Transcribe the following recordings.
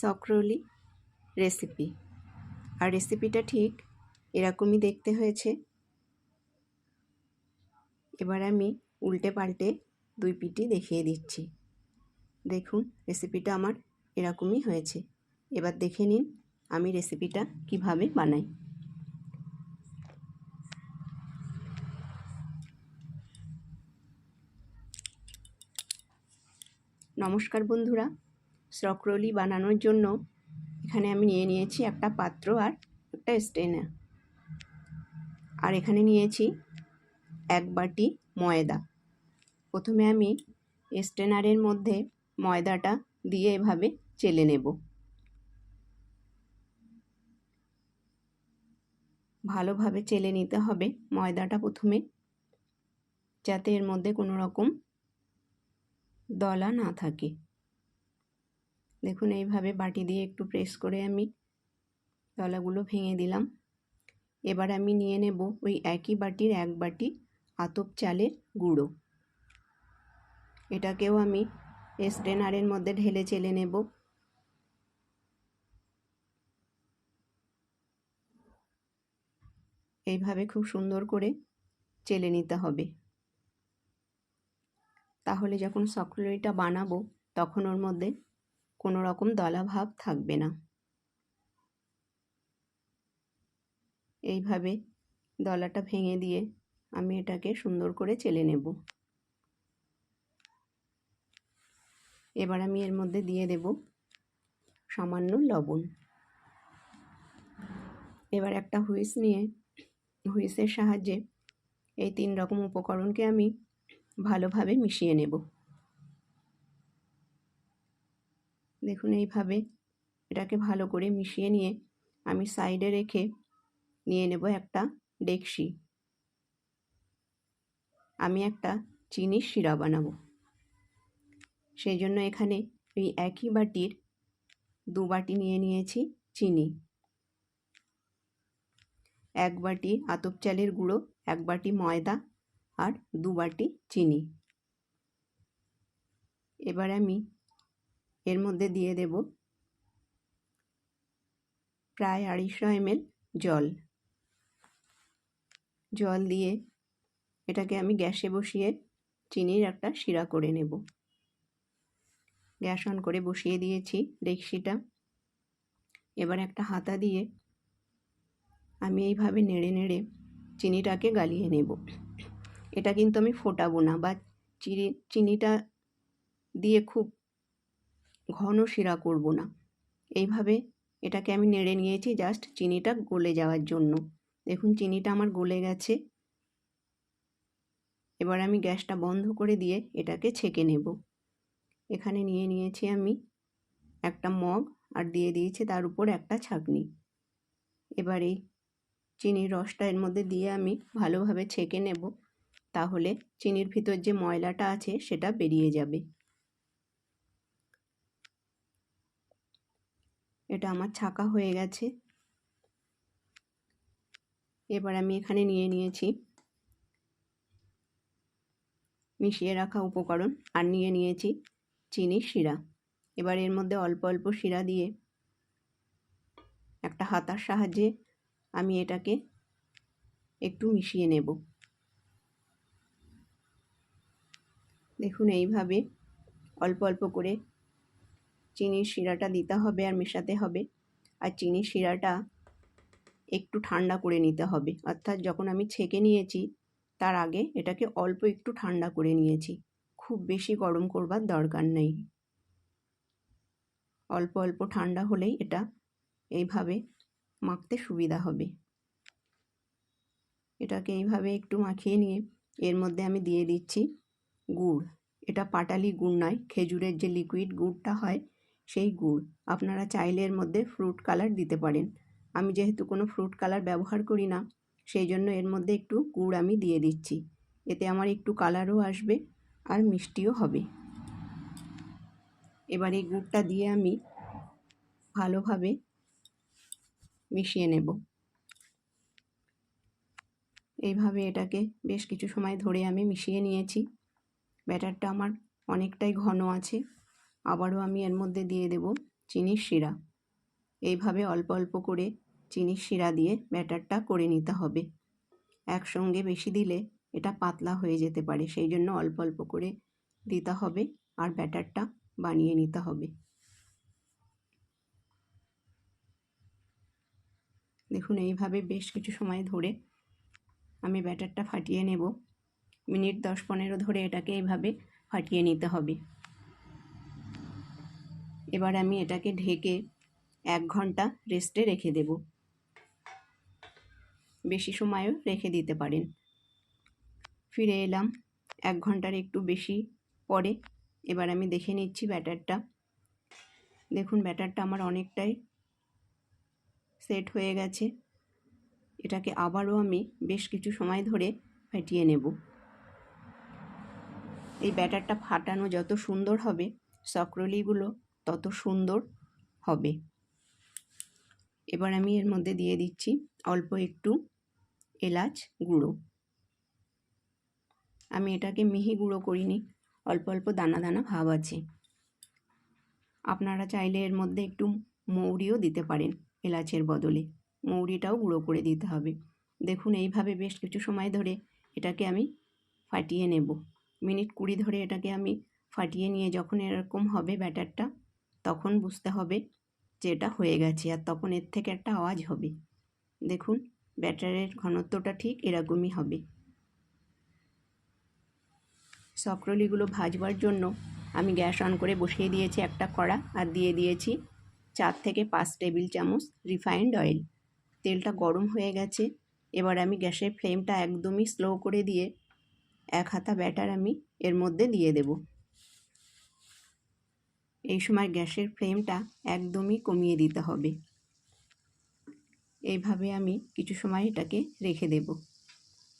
সকরলি recipe. আর রেসিপিটা ঠিক এরকমই দেখতে হয়েছে। এবার আমি উল্টে পাল্টে দুই পিটি দেখিয়ে দিচ্ছি। দেখুন, রেসিপিটা আমার এরকমই হয়েছে। এবার দেখে নিন আমি রেসিপিটা কীভাবে বানাই। নমস্কার বন্ধুরা স্রকরলি বানানোর জন্য এখানে আমি নিয়ে নিয়েছি একটা পাত্র আর একটা স্টেনার আর এখানে নিয়েছি এক বাটি ময়দা। প্রথমে আমি স্টেনারের মধ্যে ময়দাটা দিয়ে এভাবে চেলে নেব। ভালোভাবে চেলে নিতে হবে ময়দাটা প্রথমে, যাতে এর মধ্যে কোনো রকম দলা না থাকে। দেখুন, এইভাবে বাটি দিয়ে একটু প্রেস করে আমি দলাগুলো ভেঙে দিলাম। এবার আমি নিয়ে নেব ওই একই বাটির এক বাটি আতপ চালের গুঁড়ো। এটাকেও আমি স্ট্রেনারের মধ্যে ঢেলে চেলে নেব। এইভাবে খুব সুন্দর করে চেলে নিতে হবে। তাহলে যখন সকলেটা বানাবো, তখন ওর মধ্যে কোনো রকম দলা ভাব থাকবে না। এইভাবে দলাটা ভেঙে দিয়ে আমি এটাকে সুন্দর করে চেলে নেব। এবার আমি এর মধ্যে দিয়ে দেব সামান্য লবণ। এবার একটা হুইস নিয়ে, হুইসের সাহায্যে এই তিন রকম উপকরণকে আমি ভালোভাবে মিশিয়ে নেব। দেখুন এইভাবে এটাকে ভালো করে মিশিয়ে নিয়ে আমি সাইডে রেখে নিয়ে নেব একটা ডেকসি। আমি একটা চিনির শিরা বানাবো। সেই জন্য এখানে ওই একই বাটির দু বাটি নিয়ে নিয়েছি চিনি। এক বাটি আতপ চালের গুঁড়ো, এক বাটি ময়দা আর দু বাটি চিনি। এবার আমি এর মধ্যে দিয়ে দেব প্রায় আড়াইশো এমএল জল। জল দিয়ে এটাকে আমি গ্যাসে বসিয়ে চিনির একটা শিরা করে নেব। গ্যাস অন করে বসিয়ে দিয়েছি ডেকসিটা। এবার একটা হাতা দিয়ে আমি এইভাবে নেড়ে নেড়ে চিনিটাকে গালিয়ে নেব। এটা কিন্তু আমি ফোটাবো না বা চিনি চিনিটা দিয়ে খুব ঘন শিরা করব না। এইভাবে এটাকে আমি নেড়ে নিয়েছি জাস্ট চিনিটা গলে যাওয়ার জন্য। দেখুন, চিনিটা আমার গলে গেছে। এবার আমি গ্যাসটা বন্ধ করে দিয়ে এটাকে ছেঁকে নেব। এখানে নিয়ে নিয়েছি আমি একটা মগ আর দিয়ে দিয়েছি তার উপর একটা ছাঁকনি। এবার এই চিনির রসটা এর মধ্যে দিয়ে আমি ভালোভাবে ছেঁকে নেব। তাহলে চিনির ভিতর যে ময়লাটা আছে সেটা বেরিয়ে যাবে। এটা আমার ছাকা হয়ে গেছে। এবার আমি এখানে নিয়ে নিয়েছি মিশিয়ে রাখা উপকরণ আর নিয়ে নিয়েছি চিনির শিরা। এবার এর মধ্যে অল্প অল্প শিরা দিয়ে একটা হাতার সাহায্যে আমি এটাকে একটু মিশিয়ে নেব। দেখুন, এইভাবে অল্প অল্প করে চিনির শিরাটা দিতে হবে আর মেশাতে হবে। আর চিনির শিরাটা একটু ঠান্ডা করে নিতে হবে। অর্থাৎ যখন আমি ছেঁকে নিয়েছি, তার আগে এটাকে অল্প একটু ঠান্ডা করে নিয়েছি। খুব বেশি গরম করবার দরকার নেই। অল্প অল্প ঠান্ডা হলেই এটা এইভাবে মাখতে সুবিধা হবে। এটাকে এইভাবে একটু মাখিয়ে নিয়ে এর মধ্যে আমি দিয়ে দিচ্ছি গুড়। এটা পাটালি গুড় নয়, খেজুরের যে লিকুইড গুড়টা হয় সেই গুড় আপনারা চাইলে এর মধ্যে ফ্রুট কালার দিতে পারেন। আমি যেহেতু কোনো ফ্রুট কালার ব্যবহার করি না, সেই জন্য এর মধ্যে একটু গুড় আমি দিয়ে দিচ্ছি। এতে আমার একটু কালারও আসবে আর মিষ্টিও হবে। এবার এই গুড়টা দিয়ে আমি ভালোভাবে মিশিয়ে নেব। এইভাবে এটাকে বেশ কিছু সময় ধরে আমি মিশিয়ে নিয়েছি। ব্যাটারটা আমার অনেকটাই ঘন আছে। আবারও আমি এর মধ্যে দিয়ে দেব চিনির শিরা। এইভাবে অল্প অল্প করে চিনির শিরা দিয়ে ব্যাটারটা করে নিতে হবে। একসঙ্গে বেশি দিলে এটা পাতলা হয়ে যেতে পারে, সেই জন্য অল্প অল্প করে দিতে হবে আর ব্যাটারটা বানিয়ে নিতে হবে। দেখুন, এইভাবে বেশ কিছু সময় ধরে আমি ব্যাটারটা ফাটিয়ে নেব। মিনিট দশ পনেরো ধরে এটাকে এইভাবে ফাটিয়ে নিতে হবে। এবার আমি এটাকে ঢেকে এক ঘণ্টা রেস্টে রেখে দেব। বেশি সময়ও রেখে দিতে পারেন। ফিরে এলাম এক ঘণ্টার একটু বেশি পরে। এবার আমি দেখে নিচ্ছি ব্যাটারটা। দেখুন, ব্যাটারটা আমার অনেকটাই সেট হয়ে গেছে। এটাকে আবারও আমি বেশ কিছু সময় ধরে ফাটিয়ে নেব। এই ব্যাটারটা ফাটানো যত সুন্দর হবে সকরলিগুলো তত সুন্দর হবে। এবার আমি এর মধ্যে দিয়ে দিচ্ছি অল্প একটু এলাচ গুঁড়ো। আমি এটাকে মিহি গুঁড়ো করিনি, অল্প অল্প দানা দানা ভাব আছে। আপনারা চাইলে এর মধ্যে একটু মৌরিও দিতে পারেন এলাচের বদলে। মৌরিটাও গুঁড়ো করে দিতে হবে। দেখুন, এইভাবে বেশ কিছু সময় ধরে এটাকে আমি ফাটিয়ে নেব। মিনিট কুড়ি ধরে এটাকে আমি ফাটিয়ে নিয়ে যখন এরকম হবে ব্যাটারটা তখন বুঝতে হবে যে এটা হয়ে গেছে আর তখন এর থেকে একটা আওয়াজ হবে। দেখুন, ব্যাটারের ঘনত্বটা ঠিক এরকমই হবে। সকরলিগুলো ভাজবার জন্য আমি গ্যাস অন করে বসিয়ে দিয়েছি একটা কড়া আর দিয়ে দিয়েছি চার থেকে পাঁচ টেবিল চামচ রিফাইন্ড অয়েল। তেলটা গরম হয়ে গেছে, এবার আমি গ্যাসের ফ্লেমটা একদমই স্লো করে দিয়ে এক হাতা ব্যাটার আমি এর মধ্যে দিয়ে দেব। এই সময় গ্যাসের ফ্লেমটা একদমই কমিয়ে দিতে হবে। এইভাবে আমি কিছু সময় এটাকে রেখে দেব।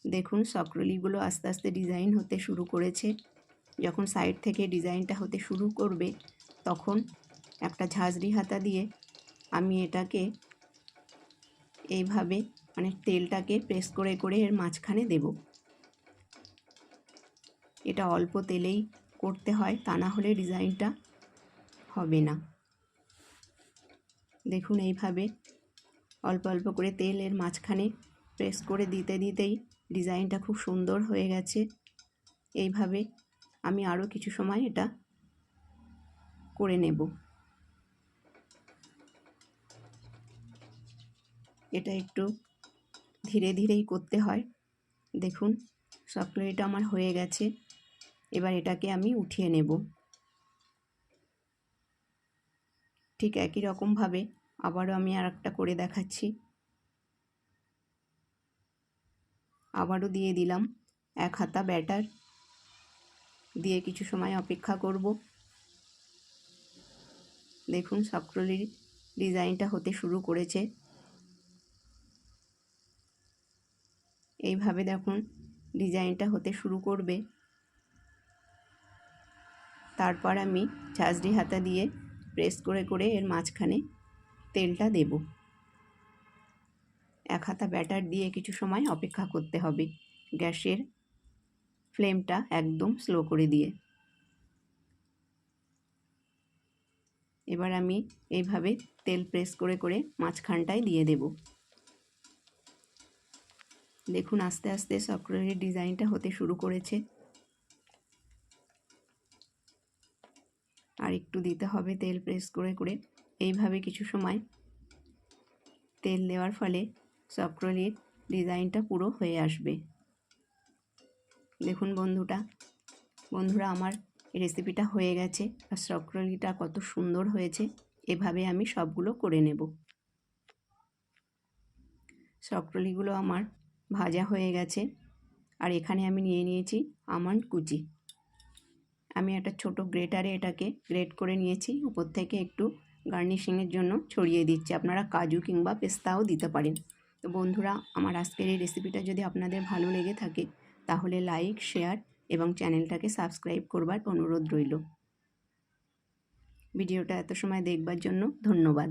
দেখুন সকরলিগুলো আস্তে আস্তে ডিজাইন হতে শুরু করেছে। যখন সাইড থেকে ডিজাইনটা হতে শুরু করবে, তখন একটা ঝাঁঝরি হাতা দিয়ে আমি এটাকে এইভাবে মানে তেলটাকে প্রেস করে করে এর মাঝখানে দেব। এটা অল্প তেলেই করতে হয়, তা না হলে ডিজাইনটা হবে না। দেখুন এইভাবে অল্প অল্প করে তেল এর মাঝখানে প্রেস করে দিতে দিতেই ডিজাইনটা খুব সুন্দর হয়ে গেছে। এইভাবে আমি আরও কিছু সময় এটা করে নেব। এটা একটু ধীরে ধীরেই করতে হয়। দেখুন চকলেট আমার হয়ে গেছে। এবার এটাকে আমি উঠিয়ে নেব। ঠিক একই রকমভাবে আবারও আমি আর একটা করে দেখাচ্ছি। আবারও দিয়ে দিলাম এক হাতা ব্যাটার। দিয়ে কিছু সময় অপেক্ষা করব। দেখুন সকরলির ডিজাইনটা হতে শুরু করেছে। এইভাবে দেখুন ডিজাইনটা হতে শুরু করবে। তারপর আমি ঝাঁঝরি হাতা দিয়ে প্রেস করে করে এর মাঝখানে তেলটা দেব। এক হাতা ব্যাটার দিয়ে কিছু সময় অপেক্ষা করতে হবে গ্যাসের ফ্লেমটা একদম স্লো করে দিয়ে। এবার আমি এইভাবে তেল প্রেস করে করে মাঝখানটায় দিয়ে দেব। দেখুন আস্তে আস্তে সকলের ডিজাইনটা হতে শুরু করেছে। আর একটু দিতে হবে তেল প্রেস করে করে। এইভাবে কিছু সময় তেল দেওয়ার ফলে চক্রলির ডিজাইনটা পুরো হয়ে আসবে। দেখুন বন্ধুটা, বন্ধুরা আমার রেসিপিটা হয়ে গেছে আর চক্রলিটা কত সুন্দর হয়েছে। এভাবে আমি সবগুলো করে নেব। চক্রলিগুলো আমার ভাজা হয়ে গেছে। আর এখানে আমি নিয়ে নিয়েছি আমন্ড কুচি। আমি একটা ছোট গ্রেটারে এটাকে গ্রেট করে নিয়েছি। উপর থেকে একটু গার্নিশিংয়ের জন্য ছড়িয়ে দিচ্ছি। আপনারা কাজু কিংবা পেস্তাও দিতে পারেন। তো বন্ধুরা, আমার আজকের এই রেসিপিটা যদি আপনাদের ভালো লেগে থাকে, তাহলে লাইক, শেয়ার এবং চ্যানেলটাকে সাবস্ক্রাইব করবার অনুরোধ রইল। ভিডিওটা এত সময় দেখবার জন্য ধন্যবাদ।